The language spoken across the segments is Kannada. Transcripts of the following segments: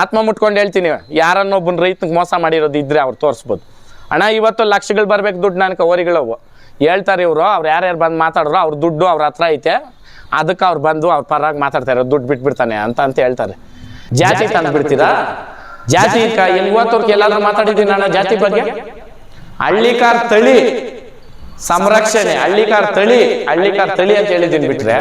ಆತ್ಮ ಮುಟ್ಕೊಂಡು ಹೇಳ್ತೀನಿ. ಯಾರನ್ನೊಬ್ಬನ ರೈತನಿಗೆ ಮೋಸ ಮಾಡಿರೋದು ಇದ್ರೆ ಅವ್ರು ತೋರಿಸ್ಬೋದು. ಅಣ್ಣ ಇವತ್ತು ಲಕ್ಷಗಳು ಬರಬೇಕು ದುಡ್ಡು ನನಗೆ ಕವರಿಗಳವು ಹೇಳ್ತಾರೆ ಇವರು ಅವ್ರು ಯಾರ್ಯಾರು ಬಂದು ಮಾತಾಡ್ರು ಅವ್ರ ದುಡ್ಡು ಅವ್ರ ಹತ್ರ ಐತೆ. ಅದಕ್ಕೆ ಅವ್ರು ಬಂದು ಅವ್ರ ಪರವಾಗಿ ಮಾತಾಡ್ತಾರೆ ದುಡ್ಡು ಬಿಟ್ಬಿಡ್ತಾನೆ ಅಂತ ಅಂತ ಹೇಳ್ತಾರೆ. ಜಾತಿ ತಂದು ಬಿಡ್ತೀರಾ ಜಾತಿ ಇವತ್ತವ್ರಿಗೆ ಎಲ್ಲಾದ್ರೂ ಮಾತಾಡಿದ್ದೀನಿ ನಾನು ಜಾತಿ ಬಗ್ಗೆ? ಹಳ್ಳಿಕಾರ್ ತಳಿ ಸಂರಕ್ಷಣೆ ಹಳ್ಳಿಕಾರ್ ತಳಿ ಹಳ್ಳಿಕಾರ್ ತಳಿ ಅಂತ ಹೇಳಿದ್ದೀನಿ ಬಿಟ್ರೆ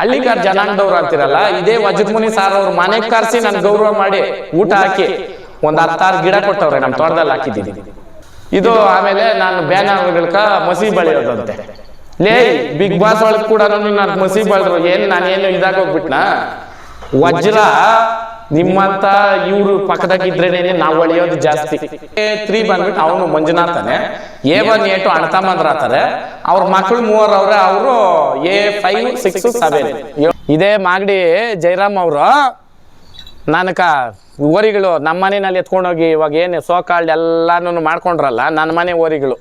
ಹಳ್ಳಿಕಾರ್ ಜನಾಂಗದವ್ರು ಅಂತಿರಲ್ಲ ಇದೇ ವಜ್ರಮುನಿ ಸಾರ್ ಅವ್ರ ಮನೆ ಕರ್ಸಿ ನನ್ ಗೌರವ ಮಾಡಿ ಊಟ ಹಾಕಿ ಒಂದ್ ಹತ್ತಾರು ಗಿಡ ಕೊಟ್ಟವ್ರೆ ನಮ್ ತೋಟದಲ್ಲಿ ಹಾಕಿದ್ದೀನಿ. ಇದು ಆಮೇಲೆ ನಾನು ಬ್ಯಾನರ್ಗಳ್ಕ ಮಸಿ ಬಳಿಯೋದಂತೆ. ಲೇ ಬಿಗ್ ಬಾಸ್ ಒಳಗ್ ಕೂಡ ನಾನು ಮಸಿ ಬಳಿದ್ರು ಏನ್ ನಾನೇನು ಇದಾಗೋಗ್ಬಿಟ್ನಾ ವಜ್ರ ನಿಮ್ಮಂತ ಇವ್ರು ಪಕ್ಕದಾಗಿದ್ರೇನೆ ನಾವು ಒಳೆಯೋದು ಜಾಸ್ತಿ. ತ್ರೀ ಬಂದ್ಬಿಟ್ಟು ಅವನು ಮಂಜುನಾಥನೆ. ಎ ಒನ್ ಎ ಟು ಅಣ್ತಮ್ಮಂದ್ರಾತಾರೆ ಅವ್ರ ಮಕ್ಕಳು ಮೂವರು ಅವ್ರೆ, ಅವರು ಎ ಫೈವ್, ಸಿಕ್ಸ್, ಸೆವೆನ್. ಇದೇ ಮಾಗಡಿ ಜೈರಾಮ್ ಅವರು. ನನಕ ಓರಿಗಳು ನಮ್ಮ ಮನೆಯಲ್ಲಿ ಎತ್ಕೊಂಡೋಗಿ ಇವಾಗ ಏನು ಸೋಕಾಲ್ಡ್ ಎಲ್ಲಾನು ಮಾಡ್ಕೊಂಡ್ರಲ್ಲ ನನ್ನ ಮನೆ ಓರಿಗಳು.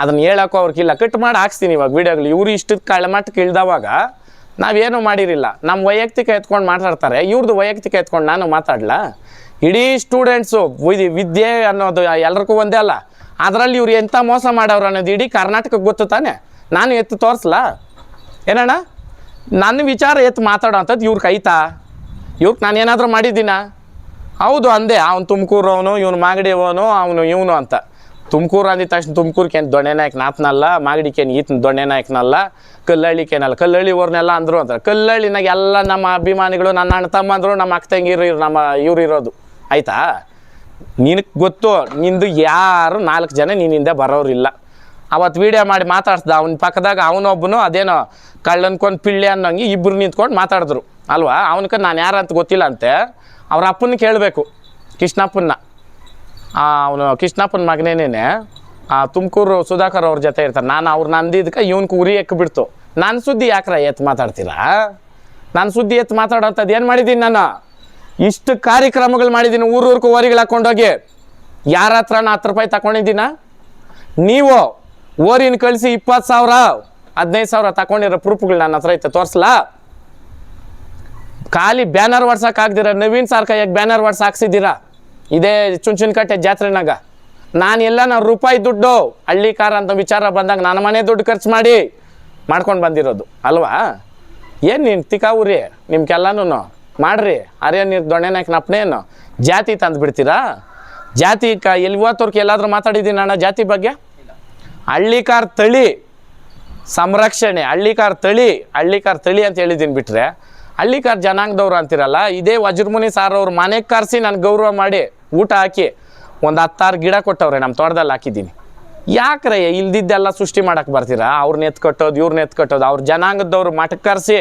ಅದನ್ನ ಹೇಳಕ್ಕೂ ಅವ್ರಿಗಿಲ್ಲ ಕಟ್ ಮಾಡಿ ಹಾಕ್ಸ್ತೀನಿ ಇವಾಗ ವಿಡಿಯೋಗಳು. ಇವ್ರು ಇಷ್ಟದ ಕಳ್ಮಟ್ಟಕ್ಕೆ ಇಳ್ದವಾಗ ನಾವೇನು ಮಾಡಿರಿಲ್ಲ. ನಮ್ಮ ವೈಯಕ್ತಿಕ ಎತ್ಕೊಂಡು ಮಾತಾಡ್ತಾರೆ. ಇವ್ರದ್ದು ವೈಯಕ್ತಿಕ ಎತ್ಕೊಂಡು ನಾನು ಮಾತಾಡ್ಲಾ? ಇಡೀ ಸ್ಟೂಡೆಂಟ್ಸು ವಿದ್ಯೆ ಅನ್ನೋದು ಎಲ್ರಿಗೂ ಒಂದೇ ಅಲ್ಲ. ಅದರಲ್ಲಿ ಇವ್ರು ಎಂಥ ಮೋಸ ಮಾಡೋರು ಅನ್ನೋದು ಇಡೀ ಕರ್ನಾಟಕಕ್ಕೆ ಗೊತ್ತು ತಾನೆ? ನಾನು ಎತ್ತು ತೋರಿಸ್ಲಾ? ಏನಣ್ಣ? ನನ್ನ ವಿಚಾರ ಎತ್ತು ಮಾತಾಡೋ ಅಂಥದ್ದು ಇವ್ರು ಕೈತಾ? ಇವ್ರಿಗೆ ನಾನು ಏನಾದರೂ ಮಾಡಿದ್ದೀನ? ಹೌದು, ಅಂದೆ. ಅವ್ನು ತುಮಕೂರು ಅವನು ಇವನು ಮಾಗಡಿ ಅವನು ಅವನು ಇವನು ಅಂತ. ತುಮಕೂರು ಅಂದಿದ ತಕ್ಷಣ ತುಮಕೂರ್ಕೇನು ದೊಣ್ಣೆ ನಾಯಕನಾಥನಲ್ಲ ಮಾಗಡಿಕೇನು ಈತನ ದೊಣ್ಣೆ ನಾಯಕನಲ್ಲ ಕಲ್ಲಳ್ಳಿಕೇನಲ್ಲ ಕಲ್ಲಳ್ಳಿ ಊರ್ನೆಲ್ಲ ಅಂದರು ಅಂತಾರೆ ಕಲ್ಲಳ್ಳಿನಾಗ ಎಲ್ಲ ನಮ್ಮ ಅಭಿಮಾನಿಗಳು, ನನ್ನ ಅಣ್ಣ ತಮ್ಮಂದರು ನಮ್ಮ ಅಕ್ಕ ತಂಗಿರು ನಮ್ಮ ಇವ್ರು ಇರೋದು. ಆಯಿತಾ? ನಿನಗೆ ಗೊತ್ತು, ನಿಂದು ಯಾರು ನಾಲ್ಕು ಜನ ನಿನ್ನಿಂದ ಬರೋರಿಲ್ಲ. ಅವತ್ತು ವಿಡಿಯೋ ಮಾಡಿ ಮಾತಾಡ್ಸ್ದ, ಅವನ ಪಕ್ಕದಾಗ ಅವನೊಬ್ಬನು ಅದೇನೋ ಕಳ್ಳನ್ಕೊಂಡು ಪಿಳ್ಳೆ ಅನ್ನೋಂಗೆ ಇಬ್ಬರು ನಿಂತ್ಕೊಂಡು ಮಾತಾಡಿದ್ರು. ಅಲ್ವಾ? ಅವನಕ ನಾನು ಯಾರಂತ ಗೊತ್ತಿಲ್ಲ ಅಂತೆ. ಅವ್ರ ಅಪ್ಪನ ಕೇಳಬೇಕು, ಕೃಷ್ಣಪ್ಪನ್ನ. ಅವನು ಕೃಷ್ಣಪ್ಪನ ಆ, ತುಮಕೂರು ಸುಧಾಕರ್ ಅವ್ರ ಜೊತೆ ಇರ್ತಾರೆ. ನಾನು ಅವ್ರು ನಂದಿದ್ದಕ್ಕೆ ಉರಿ ಎಕ್ಕ ಬಿಡ್ತು ನನ್ನ ಸುದ್ದಿ ಯಾಕ್ರ ಎತ್ತು ಮಾತಾಡ್ತೀರಾ? ನಾನು ಸುದ್ದಿ ಎತ್ತು ಮಾತಾಡೋಂಥದ್ದು ಏನು ಮಾಡಿದ್ದೀನಿ ನಾನು? ಇಷ್ಟು ಕಾರ್ಯಕ್ರಮಗಳು ಮಾಡಿದ್ದೀನಿ ಊರೂರ್ಗೂ ಓರಿಗಳು ಹಾಕೊಂಡೋಗಿ. ಯಾರ ಹತ್ರ ಹತ್ತು ರೂಪಾಯಿ ತಗೊಂಡಿದ್ದೀನ ನೀವು ಓರಿನ ಕಳಿಸಿ ಇಪ್ಪತ್ತು ಸಾವಿರ, ಹದಿನೈದು ಸಾವಿರ ತಗೊಂಡಿರೋ ಪ್ರೂಫ್ಗಳು ನನ್ನ ಹತ್ರ ಐತೆ, ತೋರಿಸ್ಲಾ? ಖಾಲಿ ಬ್ಯಾನರ್ ವಾಟ್ಸಕ್ ಹಾಕ್ದಿರ ನವೀನ್ ಸಾರ್ ಕೈಯಾಗ ಬ್ಯಾನರ್ ಒಡ್ಸಾಕ್ಸಿದ್ದೀರಾ ಇದೇ ಚುಂಚನಕಟ್ಟೆ ಜಾತ್ರೆನಾಗ. ನಾನು ಎಲ್ಲ ನಾವು ರೂಪಾಯಿ ದುಡ್ಡು, ಹಳ್ಳಿ ಕಾರ ಅಂತ ವಿಚಾರ ಬಂದಾಗ ನನ್ನ ಮನೆ ದುಡ್ಡು ಖರ್ಚು ಮಾಡಿ ಮಾಡ್ಕೊಂಡು ಬಂದಿರೋದು, ಅಲ್ವಾ? ಏನು ನೀನು ತಿಕಾವುರಿ ನಿಮ್ಗೆಲ್ಲನೂ ಮಾಡ್ರಿ, ಅರೇ ನೀರು ದೊಣ್ಣೆನಾಯ್ಕ ನಪ್ಪನೇನು ಜಾತಿ ತಂದು ಬಿಡ್ತೀರಾ? ಜಾತಿ ಕ, ಎಲ್ಲಿ ಎಲ್ಲಾದರೂ ಮಾತಾಡಿದ್ದೀನಿ ಅಣ್ಣ ಜಾತಿ ಬಗ್ಗೆ? ಹಳ್ಳಿಕಾರ ತಳಿ ಸಂರಕ್ಷಣೆ ಹಳ್ಳಿಕಾರ ತಳಿ ಹಳ್ಳಿಕಾರ ತಳಿ ಅಂತ ಹೇಳಿದ್ದೀನಿ ಬಿಟ್ರೆ ಹಳ್ಳಿಕಾರ್ ಜನಾಂಗದವ್ರು ಅಂತಿರಲ್ಲ, ಇದೇ ವಜ್ರಮುನಿ ಸಾರ್ ಅವ್ರ ಮನೆಗೆ ಕರೆಸಿ ನಾನು ಗೌರವ ಮಾಡಿ ಊಟ ಹಾಕಿ ಒಂದು ಹತ್ತಾರು ಗಿಡ ಕೊಟ್ಟವ್ರೆ ನಮ್ಮ ತೋಟದಲ್ಲಿ ಹಾಕಿದ್ದೀನಿ. ಯಾಕ್ರೆ ಇಲ್ದಿದ್ದೆಲ್ಲ ಸೃಷ್ಟಿ ಮಾಡಕ್ಕೆ ಬರ್ತೀರಾ? ಅವ್ರನ್ನ ಎತ್ಕಟ್ಟೋದು ಇವ್ರನ್ನ ಎತ್ಕಟ್ಟೋದು ಅವ್ರ ಜನಾಂಗದವ್ರು ಮಠಕ್ಕೆ ಕರೆಸಿ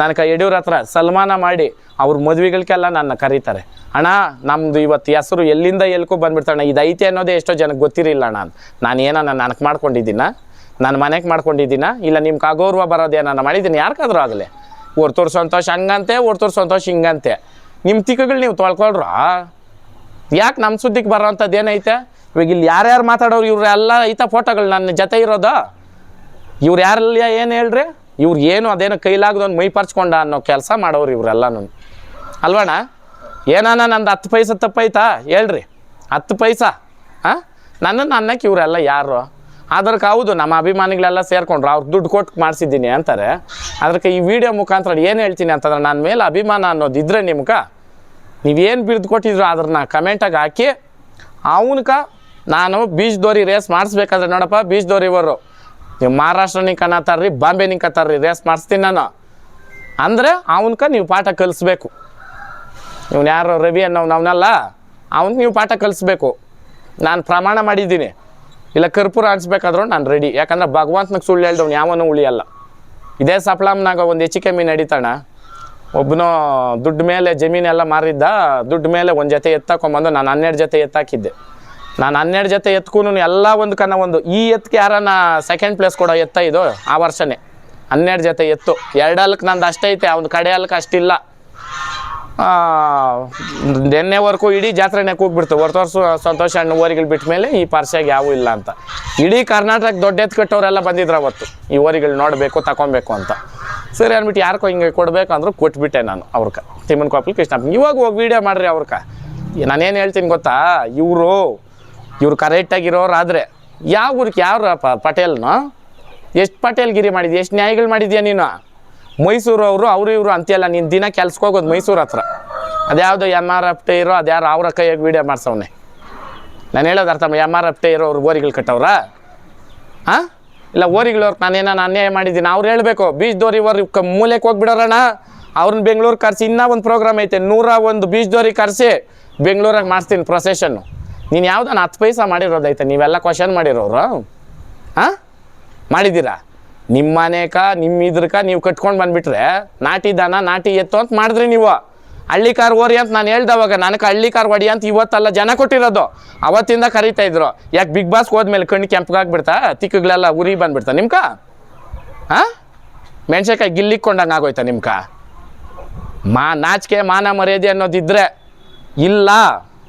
ನನಗೆ ಯಡಿಯೂರ ಹತ್ರ ಸನ್ಮಾನ ಮಾಡಿ ಅವ್ರ ಮದುವೆಗಳಿಗೆಲ್ಲ ನನ್ನ ಕರೀತಾರೆ. ಅಣ್ಣ ನಮ್ಮದು ಇವತ್ತು ಹೆಸರು ಎಲ್ಲಿಂದ ಎಲ್ಕೋ ಬಂದ್ಬಿಡ್ತಾಣ ಇದು ಐತೆ ಅನ್ನೋದೇ ಎಷ್ಟೋ ಜನಕ್ಕೆ ಗೊತ್ತಿರಲಿಲ್ಲ ನಾನು. ನಾನು ಏನನ್ನ ನನಗೆ ಮಾಡ್ಕೊಂಡಿದ್ದೀನ? ನಾನು ಮನೆಗೆ ಮಾಡ್ಕೊಂಡಿದ್ದೀನ? ಇಲ್ಲ ನಿಮ್ಗೆ ಅಗೌರವ ನಾನು ಮಾಡಿದ್ದೀನಿ? ಯಾರಿಗಾದ್ರೂ ಆಗಲಿ. ಹೊರ್ತೂರು ಸಂತೋಷ ಹಂಗಂತೆ ಒರ್ತೋರ್ ಸಂತೋಷ ಹಿಂಗಂತೆ. ನಿಮ್ಮ ತಿಕ್ಕಗಳು ನೀವು ತೊಳ್ಕೊಳ್ರ? ಯಾಕೆ ನಮ್ಮ ಸುದ್ದಿಗೆ ಬರೋಂಥದ್ದು ಏನೈತೆ ಇವಾಗ ಇಲ್ಲಿ ಯಾರ್ಯಾರು ಮಾತಾಡೋರು ಇವರೆಲ್ಲ ಐತ ಫೋಟೋಗಳು ನನ್ನ ಜೊತೆ ಇರೋದು? ಇವ್ರು ಯಾರೆಲ್ಲ ಏನು ಹೇಳ್ರಿ? ಇವ್ರು ಏನು ಅದೇನೋ ಕೈಲಾಗದೊಂದು ಮೈ ಪರ್ಚ್ಕೊಂಡ ಅನ್ನೋ ಕೆಲಸ ಮಾಡೋರು ಇವರೆಲ್ಲನೂ ಅಲ್ವಣ್ಣ ಏನಾನ ನಂದು ಹತ್ತು ಪೈಸೆ ತಪ್ಪೈತಾ? ಹೇಳ್ರಿ. ಹತ್ತು ಪೈಸ. ಹಾಂ ನನ್ನನ್ನು ಅನ್ನಕ್ಕೆ ಇವರೆಲ್ಲ ಯಾರು? ಅದಕ್ಕೆ ಹೌದು, ನಮ್ಮ ಅಭಿಮಾನಿಗಳೆಲ್ಲ ಸೇರ್ಕೊಂಡ್ರು ಅವ್ರಿಗೆ ದುಡ್ಡು ಕೊಟ್ಟು ಮಾಡಿಸಿದ್ದೀನಿ ಅಂತಾರೆ. ಅದಕ್ಕೆ ಈ ವಿಡಿಯೋ ಮುಖಾಂತರ ಏನು ಹೇಳ್ತೀನಿ ಅಂತಂದ್ರೆ ನನ್ನ ಮೇಲೆ ಅಭಿಮಾನ ಅನ್ನೋದು ಇದ್ರೆ ನಿಮ್ಗೆ ನೀವೇನು ಬಿಡ್ದು ಕೊಟ್ಟಿದ್ರು ಅದ್ರನ್ನ ಕಮೆಂಟಾಗಿ ಹಾಕಿ, ಅವನಕ ನಾನು ಬೀಚ್ ದೋರಿ ರೇಸ್ ಮಾಡಿಸ್ಬೇಕಾದ್ರೆ ನೋಡಪ್ಪ ಬೀಚ್ ದೋರಿವರು ನೀವು ಮಹಾರಾಷ್ಟ್ರ ಅನ್ನತ್ತಾರ್ರಿ ಬಾಂಬೆ ನಿಂಕತಾರ್ರಿ ರೇಸ್ ಮಾಡಿಸ್ತೀನಿ ನಾನು. ಅಂದರೆ ಅವನಕ ನೀವು ಪಾಠ ಕಲಿಸ್ಬೇಕು. ನೀವು ಯಾರು ರವಿ ಅನ್ನೋ ಅವನಲ್ಲ ಅವ್ನಿಗೆ ನೀವು ಪಾಠ ಕಲಿಸ್ಬೇಕು. ನಾನು ಪ್ರಮಾಣ ಮಾಡಿದ್ದೀನಿ. ಇಲ್ಲ ಕರ್ಪೂರ ಆಡಿಸ್ಬೇಕಾದ್ರೂ ನಾನು ರೆಡಿ ಯಾಕಂದ್ರೆ ಭಗವಂತನಿಗೆ ಸುಳ್ಳು ಹೇಳ್ದವ್ನು ಯಾವನೂ ಉಳಿಯಲ್ಲ. ಇದೇ ಸಪ್ಲಾಮ್ನಾಗ ಒಂದು ಹೆಚ್ಚು ಕಮ್ಮಿ ನಡೀತಾಣ ಒಬ್ಬನು ದುಡ್ಡು ಮೇಲೆ ಜಮೀನೆಲ್ಲ ಮಾರಿದ್ದ, ದುಡ್ಡು ಮೇಲೆ ಒಂದು ಜೊತೆ ಎತ್ತಾಕೊಂಬಂದು ನಾನು ಹನ್ನೆರಡು ಜೊತೆ ಎತ್ತಾಕಿದ್ದೆ ನಾನು ಹನ್ನೆರಡು ಜೊತೆ ಎತ್ಕೂ ಎಲ್ಲ ಒಂದು ಕನ್ನ ಒಂದು, ಈ ಎತ್ತಿಗೆ ಯಾರನ್ನ ಸೆಕೆಂಡ್ ಪ್ಲೇಸ್ ಕೊಡೋ ಎತ್ತ ಇದು? ಆ ವರ್ಷನೇ. ಹನ್ನೆರಡು ಜೊತೆ ಎತ್ತು. ಎರಡು ಹಲ್ಕ್ ನಂದು ಅಷ್ಟೈತೆ ಅವ್ನ ಕಡೆ ಅಲ್ಕ ಅಷ್ಟಿಲ್ಲ. ನೆನ್ನೆವರೆಗೂ ಇಡೀ ಜಾತ್ರೆನೇ ಕೂಗ್ಬಿಡ್ತು. ಹೊರತು ಸಂತೋಷ ಹಣ್ಣು ಓರಿಗಳು ಬಿಟ್ಟ ಮೇಲೆ ಈ ಪಾರ್ಸೆಗೆ ಯಾವೂ ಇಲ್ಲ ಅಂತ. ಇಡೀ ಕರ್ನಾಟಕ ದೊಡ್ಡ ಎತ್ತು ಕಟ್ಟೋರೆಲ್ಲ ಬಂದಿದ್ರು ಅವತ್ತು. ಈ ಓರಿಗಳು ನೋಡಬೇಕು ತಗೊಬೇಕು ಅಂತ. ಸರಿ ಅಂದ್ಬಿಟ್ಟು ಯಾರಿಗೋ ಹಿಂಗೆ ಕೊಡಬೇಕು ಅಂದ್ರೆ ಕೊಟ್ಬಿಟ್ಟೆ ನಾನು ಅವ್ರಕ, ತಿಮ್ಮನ ಕೊಪ್ಪಲು ಕೃಷ್ಣಪ್ಪ. ಇವಾಗ ಹೋಗಿ ವೀಡಿಯೋ ಮಾಡಿರಿ ಅವ್ರಕ. ನಾನೇನು ಹೇಳ್ತೀನಿ ಗೊತ್ತಾ? ಇವರು, ಇವ್ರು ಕರೆಕ್ಟಾಗಿರೋರಾದರೆ ಯಾವ ಊರಿಗೆ ಪ, ಪಟೇಲ್ನ? ಎಷ್ಟು ಪಟೇಲ್ಗಿರಿ ಮಾಡಿದ್ಯ? ಎಷ್ಟು ನ್ಯಾಯಗಳು ಮಾಡಿದ್ಯಾ ನೀನು? ಮೈಸೂರು ಅವರು ಅವರು ಇವರು ಅಂತೆಲ್ಲ ನೀನು ದಿನ ಕೆಲ್ಸಕ್ಕೆ ಹೋಗೋದು ಮೈಸೂರು ಹತ್ರ. ಅದ್ಯಾವುದೋ ಎಂ ಆರ್ ಎಫ್ ಟಿ ಇರೋ ಅದ್ಯಾರು ಅವ್ರ ಕೈಯಾಗಿ ವೀಡಿಯೋ ಮಾಡ್ಸವ್ನೆ. ನಾನು ಹೇಳೋದು ಅರ್ಥ ಎಂ ಆರ್ ಎಫ್ ಟಿ ಇರೋ ಅವ್ರು ಓರಿಗಳು ಕಟ್ಟವ್ರ? ಹಾಂ ಇಲ್ಲ ಓರಿಗಳವ್ರು ನಾನೇನ ಅನ್ಯಾಯ ಮಾಡಿದ್ದೀನಿ. ಅವ್ರು ಹೇಳಬೇಕು ಬೀಚ್ದೋರಿ ಇವರು ಕ ಮೂಲೆಗೆ ಹೋಗ್ಬಿಡೋರಣ ಅವ್ರನ್ನ ಬೆಂಗಳೂರು ಕರೆಸಿ, ಇನ್ನೂ ಒಂದು ಪ್ರೋಗ್ರಾಮ್ ಐತೆ, ನೂರ ಒಂದು ಬೀಚ್ದೋರಿ ಕರೆಸಿ, ಬೆಂಗಳೂರಾಗ ಮಾಡಿಸ್ತೀನಿ ಪ್ರೊಸೆಷನ್ನು ನೀನು ಯಾವುದನ್ನು ಹತ್ತು ಪೈಸಾ ಮಾಡಿರೋದೈತೆ ನೀವೆಲ್ಲ ಕ್ವಶನ್ ಮಾಡಿರೋರು? ಹಾಂ ಮಾಡಿದ್ದೀರಾ? ನಿಮ್ಮ ಮನೆಕ ನಿಮ್ಮ ಇದ್ರಕ ನೀವು ಕಟ್ಕೊಂಡು ಬಂದುಬಿಟ್ರೆ, ನಾಟಿ ದನ, ನಾಟಿ ಎತ್ತು ಅಂತ ಮಾಡಿದ್ರಿ ನೀವು. ಹಳ್ಳಿ ಕಾರ್ ಓರಿ ಅಂತ ನಾನು ಹೇಳ್ದವಾಗ ನನಗೆ ಹಳ್ಳಿ ಕಾರ್ ಹೊಡಿ ಅಂತ ಇವತ್ತಲ್ಲ ಜನ ಕೊಟ್ಟಿರೋದು. ಅವತ್ತಿಂದ ಕರಿತಾ ಇದ್ರು. ಯಾಕೆ ಬಿಗ್ ಬಾಸ್ ಹೋದ್ಮೇಲೆ ಕಣ್ಣು ಕೆಂಪಗಾಗ್ಬಿಡ್ತಾ ತಿಕ್ಕಗಳೆಲ್ಲ ಉರಿ ಬಂದ್ಬಿಡ್ತಾ ನಿಮ್ಕ? ಹಾಂ? ಮೆಣಸಿನ್ಕಾಯಿ ಗಿಲ್ಲಿಕ್ಕೊಂಡಂಗೆ ಆಗೋಯ್ತಾ ನಿಮ್ಕ? ಮಾ, ನಾಚಿಕೆ, ಮಾನ ಮರ್ಯಾದೆ ಅನ್ನೋದಿದ್ರೆ ಇಲ್ಲ.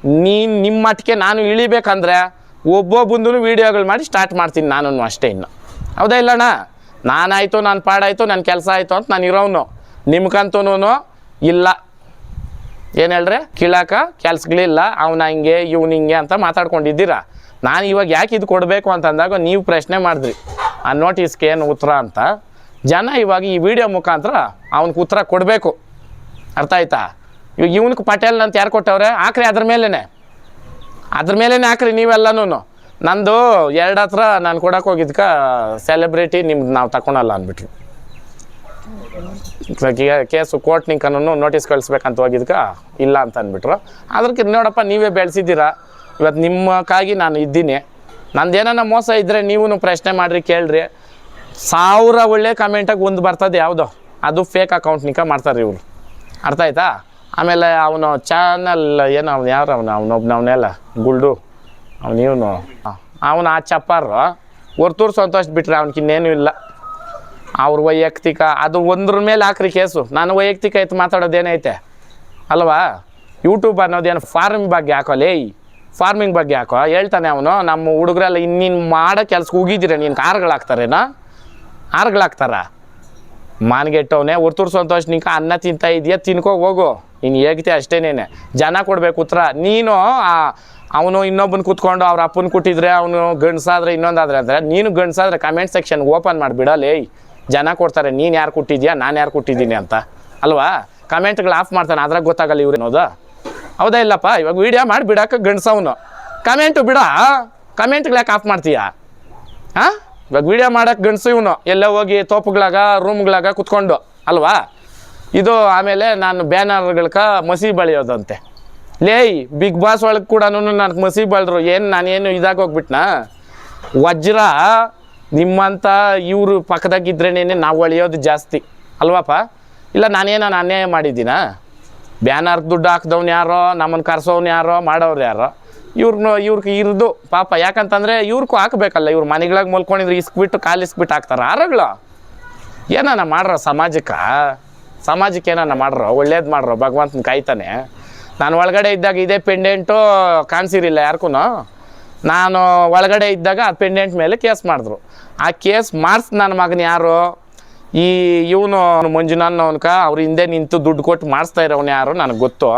ನೀನು ನಿಮ್ಮ ಮಟ್ಟಿಗೆ ನಾನು ಇಳಿಬೇಕಂದ್ರೆ ಒಬ್ಬೊಬ್ಬಂದು ವೀಡಿಯೋಗಳು ಮಾಡಿ ಸ್ಟಾರ್ಟ್ ಮಾಡ್ತೀನಿ ನಾನು ಅಷ್ಟೇ ಇನ್ನು. ಹೌದಾ ಇಲ್ಲಣ್ಣ? ನಾನಾಯಿತು, ನಾನು ಪಾಡಾಯಿತು ನನ್ನ ಕೆಲಸ ಆಯಿತು ಅಂತ ನಾನು ಇರೋನು ನಿಮ್ಗಂತೂ ಇಲ್ಲ. ಏನು ಹೇಳ್ರೆ? ಕೀಳಾಕ ಕೆಲ್ಸಗಳಿಲ್ಲ, ಅವನ ಹಿಂಗೆ, ಇವ್ನು ಹಿಂಗೆ ಅಂತ ಮಾತಾಡ್ಕೊಂಡಿದ್ದೀರಾ? ನಾನು ಇವಾಗ ಯಾಕೆ ಇದು ಕೊಡಬೇಕು ಅಂತಂದಾಗ ನೀವು ಪ್ರಶ್ನೆ ಮಾಡಿದ್ರಿ. ಆ ನೋಟಿಸ್ಗೆ ಏನು ಉತ್ತರ ಅಂತ. ಜನ ಇವಾಗ ಈ ವಿಡಿಯೋ ಮುಖಾಂತರ ಅವನಿಗೆ ಉತ್ತರ ಕೊಡಬೇಕು. ಅರ್ಥ ಆಯ್ತಾ? ಇವಾಗ ಇವನಿಗೆ ಪಟೇಲ್ ಅಂತ ಯಾರು ಕೊಟ್ಟವ್ರೆ? ಹಾಕ್ರಿ ಅದ್ರ ಮೇಲೇ ಅದ್ರ ಮೇಲೇ ಹಾಕ್ರಿ ನೀವೆಲ್ಲನೂ ನಂದು ಎರಡು ಹತ್ರ ನಾನು ಕೊಡಕ್ಕೆ ಹೋಗಿದ್ಕ ಸೆಲೆಬ್ರಿಟಿ ನಿಮ್ಗೆ ನಾವು ತಗೊಳಲ್ಲ ಅಂದ್ಬಿಟ್ರು ಕೇ- ಕೇಸು ಕೋರ್ಟ್ ನಿಂಕನೂ ನೋಟಿಸ್ ಕಳಿಸ್ಬೇಕಂತ ಹೋಗಿದ್ಕ ಇಲ್ಲ ಅಂತ ಅಂದ್ಬಿಟ್ರು. ಅದಕ್ಕೆ ನೋಡಪ್ಪ, ನೀವೇ ಬೆಳೆಸಿದ್ದೀರಾ? ಇವತ್ತು ನಿಮ್ಮಕ್ಕಾಗಿ ನಾನು ಇದ್ದೀನಿ. ನಂದೇನ ಮೋಸ ಇದ್ದರೆ ನೀವು ಪ್ರಶ್ನೆ ಮಾಡಿರಿ, ಕೇಳ್ರಿ. ಸಾವಿರ ಒಳ್ಳೆ ಕಮೆಂಟಾಗಿ ಒಂದು ಬರ್ತದೆ ಯಾವುದೋ. ಅದು ಫೇಕ್ ಅಕೌಂಟ್ ನಿಂಕ ಮಾಡ್ತಾರೆ ಇವರು. ಅರ್ಥ ಆಯ್ತಾ? ಆಮೇಲೆ ಅವನು ಚಾನಲ್ ಏನು ಅವ್ನು ಯಾರು ಅವನು? ಅವನೊಬ್ಬನ ಅವನೆಲ್ಲ ಗುಲ್ಡು ಅವನು ಇವನು. ಅವನು ಆ ಚಪ್ಪಾರು ಹೊರ್ತೂರು ಸಂತೋಷ ಬಿಟ್ರೆ ಇನ್ನೇನು ಇಲ್ಲ. ಅವ್ರ ವೈಯಕ್ತಿಕ, ಅದು ಒಂದ್ರ ಮೇಲೆ ಹಾಕ್ರಿ ಕೇಸು. ನಾನು ವೈಯಕ್ತಿಕ ಐತೆ ಮಾತಾಡೋದೇನೈತೆ ಅಲ್ವಾ? ಯೂಟ್ಯೂಬ್ ಅನ್ನೋದೇನು ಫಾರ್ಮಿಂಗ್ ಬಗ್ಗೆ ಹಾಕೋ? ಲೇಯ್ ಫಾರ್ಮಿಂಗ್ ಬಗ್ಗೆ ಹಾಕೋ? ಹೇಳ್ತಾನೆ ಅವನು, ನಮ್ಮ ಹುಡುಗರೆಲ್ಲ ಇನ್ನಿನ್ನು ಮಾಡೋ ಕೆಲ್ಸಕ್ಕೆ ಹೋಗಿದ್ದೀರ ನೀನು. ಕಾರ್ಗಳಾಗ್ತಾರೇನಾ? ಆರ್ಗಳಾಗ್ತಾರ ಮಾನ್ಗೆಟ್ಟವನೇ ಉರ್ತುರ್ ಸಂತೋಷ್, ನಿಂಕ ಅನ್ನ ತಿಂತಾ ಇದೆಯಾ? ತಿನ್ಕೋ ಹೋಗು. ಇನ್ನು ಹೇಗ್ತೆ ಅಷ್ಟೇನೇನೆ ಜನ ಕೊಡ್ಬೇಕು ಉತ್ತರ. ನೀನು ಅವನು ಇನ್ನೊಬ್ಬನ ಕೂತ್ಕೊಂಡು ಅವ್ರ ಅಪ್ಪನ ಕೊಟ್ಟಿದ್ರೆ, ಅವನು ಗಂಡ್ಸಾದ್ರೆ ಇನ್ನೊಂದಾದ್ರೆ ಅಂದರೆ ನೀನು ಗಂಡ್ಸಾದ್ರೆ ಕಮೆಂಟ್ ಸೆಕ್ಷನ್ ಓಪನ್ ಮಾಡಿಬಿಡಲೇ ಜನ ಕೊಡ್ತಾರೆ, ನೀನು ಯಾರು ಕೊಟ್ಟಿದ್ಯಾ, ನಾನು ಯಾರು ಕೊಟ್ಟಿದ್ದೀನಿ ಅಂತ. ಅಲ್ವಾ? ಕಮೆಂಟ್ಗಳು ಆಫ್ ಮಾಡ್ತಾನೆ, ಅದ್ರಾಗ ಗೊತ್ತಾಗಲ್ಲ ಇವ್ರು ಅನ್ನೋದು. ಹೌದಾ ಇಲ್ಲಪ್ಪ? ಇವಾಗ ವೀಡಿಯೋ ಮಾಡಿ ಬಿಡಕ್ಕೆ ಗಣಸವನು ಕಮೆಂಟು ಬಿಡ. ಕಮೆಂಟ್ಗಳು ಯಾಕೆ ಆಫ್ ಮಾಡ್ತೀಯಾ? ಹಾಂ? ಇವಾಗ ವೀಡಿಯೋ ಮಾಡಕ್ಕೆ ಗಂಡಸು ಇವನು. ಎಲ್ಲ ಹೋಗಿ ತೋಪುಗಳಾಗ ರೂಮ್ಗಳಾಗ ಕುತ್ಕೊಂಡು. ಅಲ್ವಾ? ಇದು ಆಮೇಲೆ ನಾನು ಬ್ಯಾನರ್ಗಳ್ಕ ಮಸಿ ಬಳಿಯೋದಂತೆ. ಲೇಯ್ ಬಿಗ್ ಬಾಸ್ ಒಳಗೆ ಕೂಡ ನನಗೆ ಮಸಿ ಬಳ್ರು. ಏನು ನಾನೇನು ಇದಾಗಿ ಹೋಗ್ಬಿಟ್ನಾ? ವಜ್ರ ನಿಮ್ಮಂಥ ಇವರು ಪಕ್ಕದಾಗಿದ್ರೇನೇ ನಾವು ಅಳಿಯೋದು ಜಾಸ್ತಿ. ಅಲ್ವಾಪ? ಇಲ್ಲ, ನಾನೇನು ಅನ್ಯಾಯ ಮಾಡಿದ್ದೀನಾ? ಬ್ಯಾನರ್ ದುಡ್ಡು ಹಾಕ್ದವ್ನು ಯಾರೋ ನಮ್ಮನ್ನು ಕರ್ಸೋನು ಯಾರೋ ಮಾಡೋರು ಯಾರೋ ಇವ್ರನ್ನ ಇವ್ರಿಗೆ ಇರ್ದು ಪಾಪ. ಯಾಕಂತಂದರೆ ಇವ್ರಿಗೂ ಹಾಕಬೇಕಲ್ಲ, ಇವ್ರು ಮನೆಗಳಾಗ ಮಲ್ಕೊಂಡಿದ್ರೆ ಇಸ್ಕ್ಬಿಟ್ಟು, ಕಾಲು ಇಸ್ಬಿಟ್ಟು ಹಾಕ್ತಾರೆ. ಆರಗಳು. ಏನಾನ ಮಾಡ್ರೋ ಸಮಾಜಕ್ಕೆ? ಸಮಾಜಕ್ಕೆ ಏನಾನ ಮಾಡ್ರೋ? ಒಳ್ಳೇದು ಮಾಡ್ರೋ? ಭಗವಂತನ ಕಾಯ್ತಾನೆ. ನಾನು ಒಳಗಡೆ ಇದ್ದಾಗ ಇದೇ ಪೆಂಡೆಂಟು ಕಾಣಿಸಿರಿಲ್ಲ ಯಾರಿಗೂ ನಾನು ಒಳಗಡೆ ಇದ್ದಾಗ ಆ ಪೆಂಡೆಂಟ್ ಮೇಲೆ ಕೇಸ್ ಮಾಡಿದ್ರು. ಆ ಕೇಸ್ ಮಾಡಿಸ್ ನನ್ನ ಮಗನ ಯಾರು? ಈ ಇವನು ಮಂಜುನಾನ್ ಅವನ್ಕ ಅವ್ರ ಹಿಂದೆ ನಿಂತು ದುಡ್ಡು ಕೊಟ್ಟು ಮಾಡಿಸ್ತಾ ಇರೋನು ಯಾರು ನನಗೆ ಗೊತ್ತು.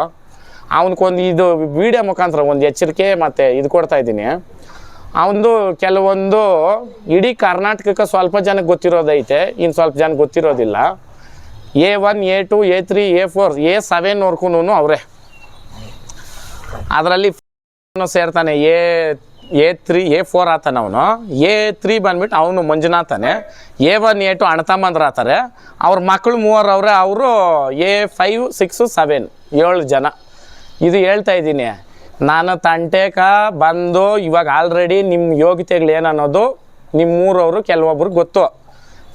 ಅವನಿಗೊಂದು ಇದು ವಿಡಿಯೋ ಮುಖಾಂತರ ಒಂದು ಎಚ್ಚರಿಕೆ ಮತ್ತು ಇದು ಕೊಡ್ತಾ ಇದ್ದೀನಿ. ಅವನದು ಕೆಲವೊಂದು ಇಡೀ ಕರ್ನಾಟಕಕ್ಕೆ ಸ್ವಲ್ಪ ಜನಕ್ಕೆ ಗೊತ್ತಿರೋದೈತೆ ಇನ್ನು ಸ್ವಲ್ಪ ಜನ ಗೊತ್ತಿರೋದಿಲ್ಲ. A one A two A three A four A ಸೆವೆನ್ವರ್ಗೂ ಅವರೇ. ಅದರಲ್ಲಿ ಸೇರ್ತಾನೆ. A A three, A four ಆತಾನೆ ಅವನು. ಎ ತ್ರೀ ಬಂದ್ಬಿಟ್ಟು ಅವನು ಮಂಜುನಾಥನೆ. ಎ ಒನ್, ಎ ಟು ಅಣ್ಣತಮ್ಮಂದ್ರ ಆತಾರೆ. ಅವ್ರ ಮಕ್ಕಳು ಮೂವರು ಅವರೇ, ಅವರು ಎ ಫೈವ್, ಸಿಕ್ಸು, ಸೆವೆನ್, ಏಳು ಜನ. ಇದು ಹೇಳ್ತಾ ಇದ್ದೀನಿ. ನಾನು ತಂಟೇಕ ಬಂದು ಇವಾಗ ಆಲ್ರೆಡಿ ನಿಮ್ಮ ಯೋಗ್ಯತೆಗಳು ಏನನ್ನೋದು ನಿಮ್ಮೂರವರು ಕೆಲವೊಬ್ರು ಗೊತ್ತು.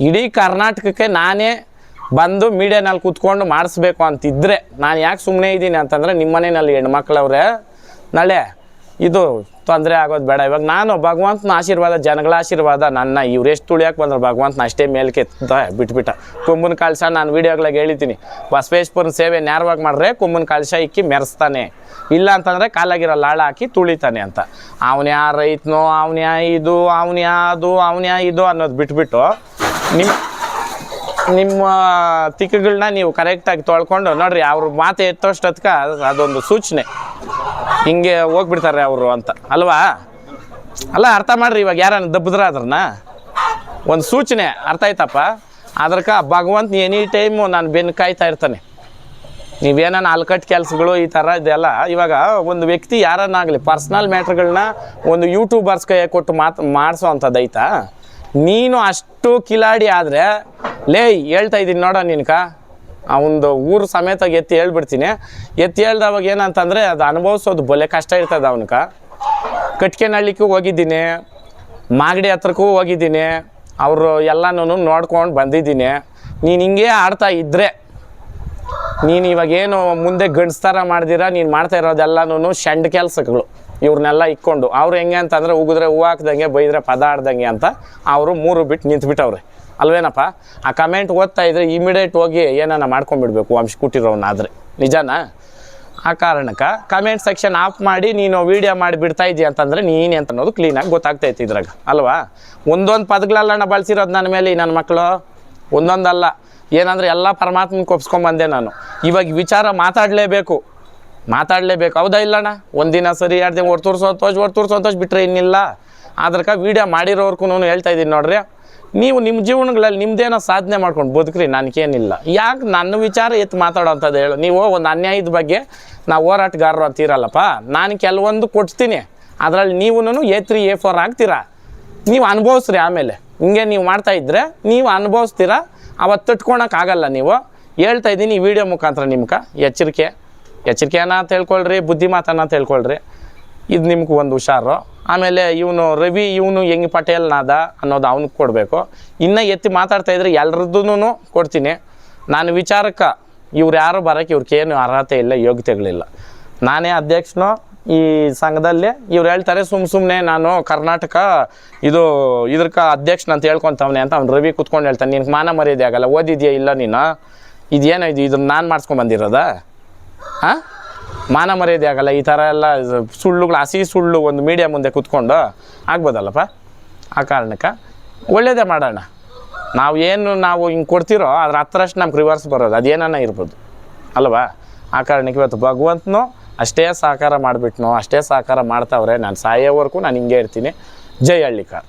ಇಡೀ ಕರ್ನಾಟಕಕ್ಕೆ ನಾನೇ ಬಂದು ಮೀಡಿಯಾನಲ್ಲಿ ಕೂತ್ಕೊಂಡು ಮಾಡಿಸ್ಬೇಕು ಅಂತಿದ್ರೆ, ನಾನು ಯಾಕೆ ಸುಮ್ಮನೆ ಇದ್ದೀನಿ ಅಂತಂದರೆ ನಿಮ್ಮ ಮನೆಯಲ್ಲಿ ಹೆಣ್ಮಕ್ಳವ್ರೆ. ನಾಳೆ ಇದು ತೊಂದರೆ ಆಗೋದು ಬೇಡ. ಇವಾಗ ನಾನು ಭಗವಂತನ ಆಶೀರ್ವಾದ, ಜನಗಳ ಆಶೀರ್ವಾದ, ನನ್ನ ಇವ್ರು ಎಷ್ಟು ತುಳಿಯಕ್ಕೆ ಬಂದ್ರೆ ಭಗವಂತನ ಅಷ್ಟೇ ಮೇಲ್ಕೆ ಬಿಟ್ಬಿಟ್ಟ. ಕುಂಬನ ಕಳಶ ನಾನು ವೀಡಿಯೋಗಳಿಗೆ ಹೇಳಿದ್ದೀನಿ. ಬಸವೇಶ್ವರನ ಸೇವೆ ನೇರವಾಗಿ ಮಾಡ್ರೆ ಕುಂಬನ ಕಳಶ ಇಕ್ಕಿ ಮೆರೆಸ್ತಾನೆ. ಇಲ್ಲ ಅಂತಂದರೆ ಕಾಲಾಗಿರೋ ಲಾಳ ಹಾಕಿ ತುಳಿತಾನೆ ಅಂತ. ಅವನ ಯಾ ರೈತನೋ, ಅವನ ಯಾ ಇದು, ಅವನ ಯಾ ಅದು, ಅವನ ಯಾ ಇದು ಅನ್ನೋದು ಬಿಟ್ಬಿಟ್ಟು ನಿಮ್ಮ ನಿಮ್ಮ ತಿಕ್ಕಗಳನ್ನ ನೀವು ಕರೆಕ್ಟಾಗಿ ತೊಳ್ಕೊಂಡು ನೋಡ್ರಿ, ಅವ್ರ ಮಾತು ಎತ್ತೋಷ್ಟೊತ್ಕ ಅದೊಂದು ಸೂಚನೆ. ಹಿಂಗೆ ಹೋಗ್ಬಿಡ್ತಾರೆ ಅವರು ಅಂತ. ಅಲ್ವಾ? ಅಲ್ಲ, ಅರ್ಥ ಮಾಡ್ರಿ, ಇವಾಗ ಯಾರನ್ನ ದಬ್ಬದ್ರ ಅದ್ರನ್ನ ಒಂದು ಸೂಚನೆ, ಅರ್ಥ ಆಯ್ತಪ್ಪ? ಅದ್ರಕ ಭಗವಂತ ಎನಿ ಟೈಮು ನಾನು ಬೆನ್ನು ಕಾಯ್ತಾ ಇರ್ತಾನೆ. ನೀವೇನಾನ ಅಲ್ಕಟ್ ಕೆಲಸಗಳು ಈ ಥರ ಇದೆಲ್ಲ, ಇವಾಗ ಒಂದು ವ್ಯಕ್ತಿ ಯಾರನ್ನಾಗಲಿ ಪರ್ಸ್ನಲ್ ಮ್ಯಾಟ್ರ್ಗಳನ್ನ ಒಂದು ಯೂಟ್ಯೂಬರ್ಸ್ ಕೈ ಕೊಟ್ಟು ಮಾತು ಮಾಡಿಸೋ ಅಂಥದ್ದು ಐತಾ? ನೀನು ಅಷ್ಟು ಕಿಲಾಡಿ ಆದರೆ ಲೇ, ಹೇಳ್ತಾ ಇದ್ದೀನಿ ನೋಡೋ ನಿನ್ಕ. ಒಂದು ಊರು ಸಮೇತ ಎತ್ತಿ ಹೇಳ್ಬಿಡ್ತೀನಿ. ಎತ್ತಿ ಹೇಳ್ದವಾಗ ಏನಂತಂದರೆ ಅದು ಅನುಭವಿಸೋದು ಬೊಲೆ ಕಷ್ಟ ಇರ್ತದೆ ಅವನಕ. ಕಟ್ಕೆನಹಳ್ಳಿಗೂ ಹೋಗಿದ್ದೀನಿ. ಮಾಗಡಿ ಹತ್ರಕ್ಕೂ ಹೋಗಿದ್ದೀನಿ. ಅವರು ಎಲ್ಲನೂ ನೋಡ್ಕೊಂಡು ಬಂದಿದ್ದೀನಿ. ನೀನು ಹಿಂಗೆ ಆಡ್ತಾ ಇದ್ದರೆ ನೀನು ಇವಾಗೇನು ಮುಂದೆ ಗಂಡಸ್ತಾರ ಮಾಡ್ದಿರ, ನೀನು ಮಾಡ್ತಾ ಇರೋದೆಲ್ಲನೂ ಶಂಡ್ ಕೆಲಸಗಳು. ಇವ್ರನ್ನೆಲ್ಲ ಇಕ್ಕೊಂಡು. ಅವ್ರು ಹೆಂಗೆ ಅಂತಂದರೆ ಉಗಿದ್ರೆ ಹೂವು ಹಾಕ್ದಂಗೆ, ಬೈದ್ರೆ ಪದ ಆಡ್ದಂಗೆ ಅಂತ. ಅವರು ಮೂರು ಬಿಟ್ಟು ನಿಂತ್ಬಿಟ್ಟವ್ರೆ. ಅಲ್ವೇನಪ್ಪ? ಆ ಕಮೆಂಟ್ ಓದ್ತಾ ಇದ್ರೆ ಇಮಿಡಿಯೇಟ್ ಹೋಗಿ ಏನಾನ ಮಾಡ್ಕೊಂಡ್ಬಿಡ್ಬೇಕು ವಂಶ ಕುಟ್ಟಿರೋನಾದ್ರೆ ನಿಜಾನಾ? ಆ ಕಾರಣಕ್ಕೆ ಕಮೆಂಟ್ ಸೆಕ್ಷನ್ ಆಫ್ ಮಾಡಿ ನೀನು ವೀಡಿಯೋ ಮಾಡಿ ಬಿಡ್ತಾ ಇದೀಯ ಅಂತಂದರೆ ನೀನು ಅಂತ ಅನ್ನೋದು ಕ್ಲೀನಾಗಿ ಗೊತ್ತಾಗ್ತೈತಿ ಇದ್ರಾಗ. ಅಲ್ವಾ? ಒಂದೊಂದು ಪದಗಳಲ್ಲಣ್ಣ ಬಳಸಿರೋದು ನನ್ನ ಮೇಲೆ ನನ್ನ ಮಕ್ಕಳು ಒಂದೊಂದಲ್ಲ. ಏನಂದ್ರೆ ಎಲ್ಲ ಪರಮಾತ್ಮನ ಕೊಪ್ಸ್ಕೊಂಬಂದೆ ನಾನು. ಇವಾಗ ವಿಚಾರ ಮಾತಾಡಲೇಬೇಕು. ಮಾತಾಡಲೇಬೇಕು. ಹೌದಾ ಇಲ್ಲಣ್ಣ? ಒಂದಿನ ಸರಿ, ಎರಡು ದಿನ ಒಟ್ಟು ತೋರಿಸೋ ಸಂತೋಷ ಒಟ್ಟು ತೋರಿಸೋ ಸಂತೋಷ ಬಿಟ್ಟರೆ ಇನ್ನಿಲ್ಲ. ಅದ್ರಕ ವೀಡಿಯೋ ಮಾಡಿರೋರ್ಗೂ ಹೇಳ್ತಾ ಇದ್ದೀನಿ ನೋಡ್ರಿ. ನೀವು ನಿಮ್ಮ ಜೀವನಗಳಲ್ಲಿ ನಿಮ್ಮದೇನೋ ಸಾಧನೆ ಮಾಡ್ಕೊಂಡು ಬದುಕ್ರಿ, ನನಗೇನಿಲ್ಲ. ಯಾಕೆ ನನ್ನ ವಿಚಾರ ಎತ್ತು ಮಾತಾಡೋಂಥದ್ದು ಹೇಳು. ನೀವು ಒಂದು ಅನ್ಯಾಯದ ಬಗ್ಗೆ ನಾವು ಹೋರಾಟಗಾರರು ಅಂತೀರಲ್ಲಪ್ಪ ನಾನು ಕೆಲವೊಂದು ಕೊಡ್ತೀನಿ ಅದರಲ್ಲಿ ನೀವು ಎ ತ್ರೀ, ಎ ಫೋರ್ ಆಗ್ತೀರಾ? ನೀವು ಅನುಭವಿಸ್ರಿ ಆಮೇಲೆ. ಹಿಂಗೆ ನೀವು ಮಾಡ್ತಾ ಇದ್ರೆ ನೀವು ಅನುಭವಿಸ್ತೀರಾ? ಅವತ್ತು ತಟ್ಕೊಳಕ್ಕಾಗಲ್ಲ ನೀವು. ಹೇಳ್ತಾ ಇದ್ದೀನಿ ಈ ವಿಡಿಯೋ ಮುಖಾಂತರ ನಿಮ್ಗೆ. ಎಚ್ಚರಿಕೆ. ಎಚ್ಚರಿಕೆನ ಹೇಳ್ಕೊಳ್ರಿ ಬುದ್ಧಿ ತಿಳ್ಕೊಳ್ರಿ ಇದು ನಿಮ್ಗೆ ಒಂದು ಹುಷಾರು. ಆಮೇಲೆ ಇವನು ರವಿ, ಇವನು ಹೆಂಗೆ ಪಟೇಲ್ ನಾದ ಅನ್ನೋದು ಅವ್ನಿಗೆ ಕೊಡಬೇಕು. ಇನ್ನೂ ಎತ್ತಿ ಮಾತಾಡ್ತಾ ಇದ್ರೆ ಎಲ್ರದ್ದೂ ಕೊಡ್ತೀನಿ. ನಾನು ವಿಚಾರಕ್ಕೆ ಇವ್ರು ಯಾರು ಬರೋಕ್ಕೆ ಇವ್ರಿಗೆ ಏನು ಅರ್ಹತೆ ಇಲ್ಲ, ಯೋಗ್ಯತೆಗಳಿಲ್ಲ. ನಾನೇ ಅಧ್ಯಕ್ಷನು ಈ ಸಂಘದಲ್ಲಿ ಇವ್ರು ಹೇಳ್ತಾರೆ ಸುಮ್ಮ ಸುಮ್ಮನೆ ನಾನು ಕರ್ನಾಟಕ ಇದು ಇದ್ರಕ ಅಧ್ಯಕ್ಷನ ಅಂತ ಹೇಳ್ಕೊತವನೆ ಅಂತ ಅವ್ನು ರವಿ ಕುತ್ಕೊಂಡು ಹೇಳ್ತಾನೆ, ನಿನ್ಗೆ ಮಾನ ಮರ್ಯಾದೆ ಆಗಲ್ಲ, ಓದಿದ್ಯಾ ಇಲ್ಲ ನೀನು? ಇದೇನೋ ಇದು, ಇದನ್ನು ನಾನು ಮಾಡಿಸ್ಕೊಂಬಂದಿರೋದಾ ಹಾಂ? ಮಾನ ಮರ್ಯಾದೆ ಆಗಲ್ಲ, ಈ ಥರ ಎಲ್ಲ ಸುಳ್ಳುಗಳು, ಹಸಿ ಸುಳ್ಳು ಒಂದು ಮೀಡಿಯಾ ಮುಂದೆ ಕುತ್ಕೊಂಡು ಆಗ್ಬೋದಲ್ಲಪ್ಪ? ಆ ಕಾರಣಕ್ಕೆ ಒಳ್ಳೇದೇ ಮಾಡೋಣ. ನಾವು ಏನು ನಾವು ಹಿಂಗೆ ಕೊಡ್ತಿರೋ ಅದ್ರ ಹತ್ರಷ್ಟು ನಮ್ಗೆ ರಿವರ್ಸ್ ಬರೋದು ಅದೇನ ಇರ್ಬೋದು. ಅಲ್ವಾ? ಆ ಕಾರಣಕ್ಕೆ ಇವತ್ತು ಭಗವಂತನೂ ಅಷ್ಟೇ ಸಹಕಾರ ಮಾಡಿಬಿಟ್ನೋ, ಅಷ್ಟೇ ಸಹಕಾರ ಮಾಡ್ತಾವ್ರೆ, ನಾನು ಸಾಯೋವರೆಗೂ ನಾನು ಹಿಂಗೆ ಇರ್ತೀನಿ. ಜೈ ಹಳ್ಳಿಕಾರ್.